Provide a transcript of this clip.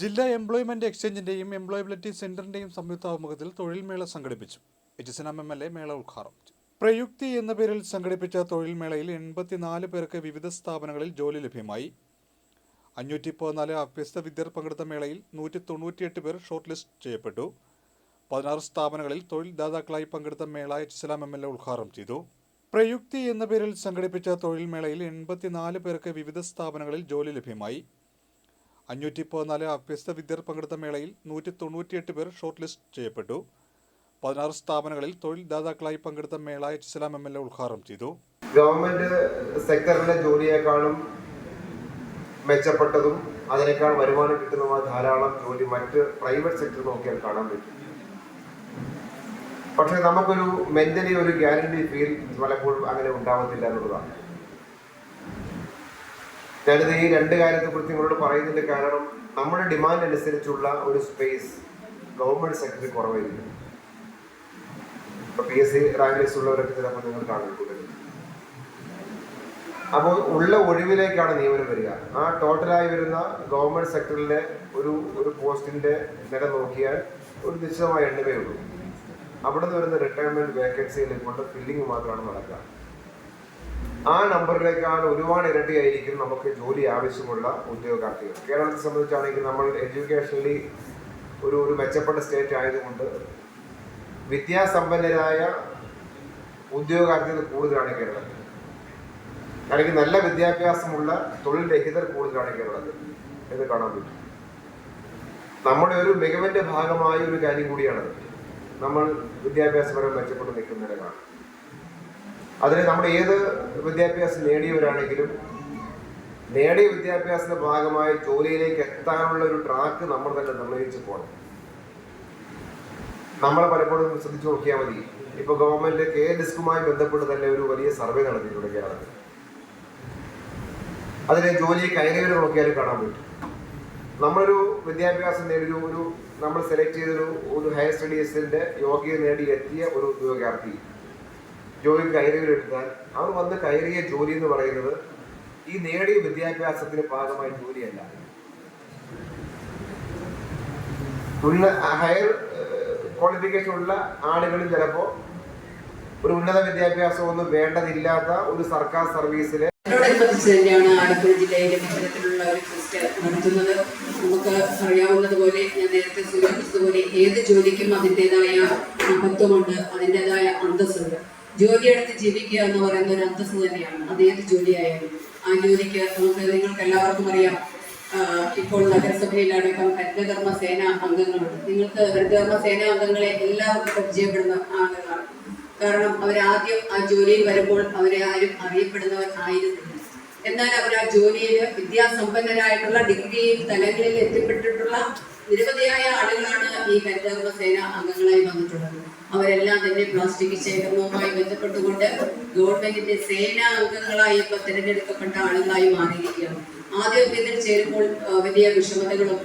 ജില്ലാ employment എക്സ്ചേഞ്ചിന്റെയും employability സെന്ററിന്റെയും സംയുക്ത ആഭിമുഖ്യത്തിൽ തൊഴിൽ മേള സംഘടിപ്പിച്ചു. എച്ചിസനം എം എൽ എ മേള ഉദ്ഘാടനം പ്രയുക്തി എന്ന പേരിൽ സംഘടിപ്പിച്ച തൊഴിൽ മേളയിൽ എൺപത്തിനാല് പേർക്ക് വിവിധ സ്ഥാപനങ്ങളിൽ ജോലി ലഭ്യമായി. അഞ്ഞൂറ്റി പതിനാല് അഭ്യസ്ത വിദ്യർ പങ്കെടുത്ത മേളയിൽ നൂറ്റി തൊണ്ണൂറ്റിയെട്ട് പേർ ഷോർട്ട് ലിസ്റ്റ് ചെയ്യപ്പെട്ടു. പതിനാറ് സ്ഥാപനങ്ങളിൽ തൊഴിൽദാതാക്കളായി പങ്കെടുത്ത മേള എച്ചിസലാം എം എൽ എ ഉദ്ഘാടനം ചെയ്തു. പ്രയുക്തി എന്ന പേരിൽ സംഘടിപ്പിച്ച തൊഴിൽ മേളയിൽ എൺപത്തിനാല് പേർക്ക് വിവിധ സ്ഥാപനങ്ങളിൽ ജോലി ലഭ്യമായി. അഞ്ഞൂറ്റി പതിനാല് അഭ്യസ്ത വിദ്യർ പങ്കെടുത്ത മേളയിൽ നൂറ്റി തൊണ്ണൂറ്റിയെട്ട് പേർ ഷോർട്ട് ലിസ്റ്റ് ചെയ്യപ്പെട്ടു. പതിനാറ് സ്ഥാപനങ്ങളിൽ തൊഴിൽദാതാക്കളായി പങ്കെടുത്ത മേള H Salam M L A ഉദ്ഘാടനം ചെയ്തു. ഗവൺമെന്റ് സെക്ടറിലെ ജോലിയേക്കാളും മെച്ചപ്പെട്ടതും അതിനേക്കാൾ വരുമാനം കിട്ടുന്നതുമായ ധാരാളം ജോലി മറ്റ് പ്രൈവറ്റ് സെക്ടർ നോക്കിയാൽ കാണാൻ പറ്റും. പക്ഷെ നമുക്കൊരു മെന്റലി ഒരു ഗ്യാരണ്ടി ഫീൽ പലപ്പോഴും അങ്ങനെ ഉണ്ടാവത്തില്ല എന്നുള്ളതാണ്. ഞാനിത് ഈ രണ്ട് കാര്യത്തെ കുറിച്ച് നിങ്ങളോട് പറയുന്നതിന്റെ കാരണം നമ്മുടെ ഡിമാൻഡ് അനുസരിച്ചുള്ള ഒരു സ്പേസ് ഗവൺമെന്റ് സെക്ടറിൽ കുറവായിരിക്കും. പി എസ് സി റാങ്ക് ഉള്ളവരൊക്കെ ചിലപ്പോൾ നിങ്ങൾ കാണും അപ്പോൾ ഉള്ള ഒഴിവിലേക്കാണ് നിയമനം വരിക. ആ ടോട്ടലായി വരുന്ന ഗവൺമെന്റ് സെക്ടറിലെ ഒരു ഒരു പോസ്റ്റിന്റെ നില നോക്കിയാൽ ഒരു നിശ്ചിതമായ എണ്ണമേ ഉള്ളൂ. അവിടെ നിന്ന് വരുന്ന റിട്ടയർമെന്റ് വേക്കൻസികളെ കൊണ്ട് ഫില്ലിംഗ് മാത്രമാണ് നടക്കുക. ആ നമ്പറിലേക്കാൾ ഒരുപാട് ഇരട്ടിയായിരിക്കും നമുക്ക് ജോലി ആവശ്യമുള്ള ഉദ്യോഗാർത്ഥികൾ. കേരളത്തെ സംബന്ധിച്ചാണെങ്കിൽ നമ്മൾ എഡ്യൂക്കേഷണലി ഒരു ഒരു മെച്ചപ്പെട്ട സ്റ്റേറ്റ് ആയതുകൊണ്ട് വിദ്യാസമ്പന്നരായ ഉദ്യോഗാർത്ഥികൾ കൂടുതലാണ് കേരളത്തിൽ. അല്ലെങ്കിൽ നല്ല വിദ്യാഭ്യാസമുള്ള തൊഴിൽ രഹിതർ കൂടുതലാണ് കേരളത്തിൽ എന്ന് കാണാൻ പറ്റും. നമ്മുടെ ഒരു മികവിന്റെ ഭാഗമായ ഒരു കാര്യം കൂടിയാണത്. നമ്മൾ വിദ്യാഭ്യാസപരം മെച്ചപ്പെട്ട് നിൽക്കുന്നവരാണ് അതിന് നമ്മൾ ഏത് വിദ്യാഭ്യാസം നേടിയവരാണെങ്കിലും നേടിയ വിദ്യാഭ്യാസത്തിന്റെ ഭാഗമായി ജോലിയിലേക്ക് എത്താനുള്ള ഒരു ട്രാക്ക് നമ്മൾ തന്നെ നിർണയിച്ചു പോകണം നമ്മൾ പലപ്പോഴും ശ്രദ്ധിച്ചു നോക്കിയാൽ മതി. ഇപ്പൊ ഗവൺമെന്റ് കെ ഡിസ്കുമായി ബന്ധപ്പെട്ട് തന്നെ ഒരു വലിയ സർവേ നടത്തി കേരളത്തിൽ അതിലെ ജോലി കയറിയവരെ നോക്കിയാലും കാണാൻ പറ്റും. നമ്മളൊരു വിദ്യാഭ്യാസം നേടിയ ഒരു നമ്മൾ സെലക്ട് ചെയ്തൊരു ഒരു ഹയർ സ്റ്റഡീസിന്റെ യോഗ്യത നേടി എത്തിയ ഒരു ഉദ്യോഗാർത്ഥി ജോലി കയറിയവരെടുത്താൽ അവർ വന്ന് കയറിയ ജോലി എന്ന് പറയുന്നത് ഈ നേടിയ വിദ്യാഭ്യാസത്തിന്റെ ഭാഗമായ ജോലിയല്ല. ഉന്ന ഹയർ ക്വാളിഫിക്കേഷൻ ഉള്ള ആളുകൾ ചിലപ്പോൾ ഒരു ഉന്നത വിദ്യാഭ്യാസമൊന്നും വേണ്ടതില്ലാത്ത ഒരു സർക്കാർ സർവീസിലെ ഒരു നടത്തുന്നത്. നമുക്ക് ഞാൻ നേരത്തെ സൂചിപ്പിച്ചതുപോലെ ഏത് ജോലിക്കും അതിന്റെതായ മഹത്വമുണ്ട് അതിന്റെതായ അന്തസ്സുണ്ട്. ജോലിയെടുത്ത് ജീവിക്കുക എന്ന് പറയുന്ന ഒരു അന്തസ്സ് തന്നെയാണ്. അത് ഏത് ജോലിയായാലും. ആ ജോലിക്ക് നമുക്ക് നിങ്ങൾക്ക് എല്ലാവർക്കും അറിയാം ഇപ്പോൾ നഗരസഭയിലടക്കം ഹരിതകർമ്മ സേന അംഗങ്ങളുണ്ട്. നിങ്ങൾക്ക് ഹരിതകർമ്മ സേന അംഗങ്ങളെ എല്ലാവർക്കും പരിചയപ്പെടുന്ന ആളുകളാണ്. കാരണം അവരാദ്യം ആ ജോലിയിൽ വരുമ്പോൾ അവരെ ആരും അറിയപ്പെടുന്നവർ ആയിരുന്നില്ല. എന്നാൽ അവർ ആ ജോലിയിൽ വിദ്യാസമ്പന്നരായിട്ടുള്ള ഡിഗ്രി തലങ്ങളിൽ എത്തിപ്പെട്ടിട്ടുള്ള നിരവധിയായ ആളുകളാണ് ഈ ഹരിതകർമ്മ സേന അംഗങ്ങളായി വന്നിട്ടുള്ളത്. അവരെല്ലാം തന്നെ പ്ലാസ്റ്റിക് ശേഖരണവുമായി ബന്ധപ്പെട്ടുകൊണ്ട് ഗവൺമെന്റിന്റെ സേനാ അംഗങ്ങളായി ഇപ്പൊ തിരഞ്ഞെടുക്കപ്പെട്ട ആളുകളായി മാറിയിരിക്കുകയാണ്. ആദ്യമൊക്കെ ഇതിൽ ചേരുമ്പോൾ വലിയ വിഷമതകളും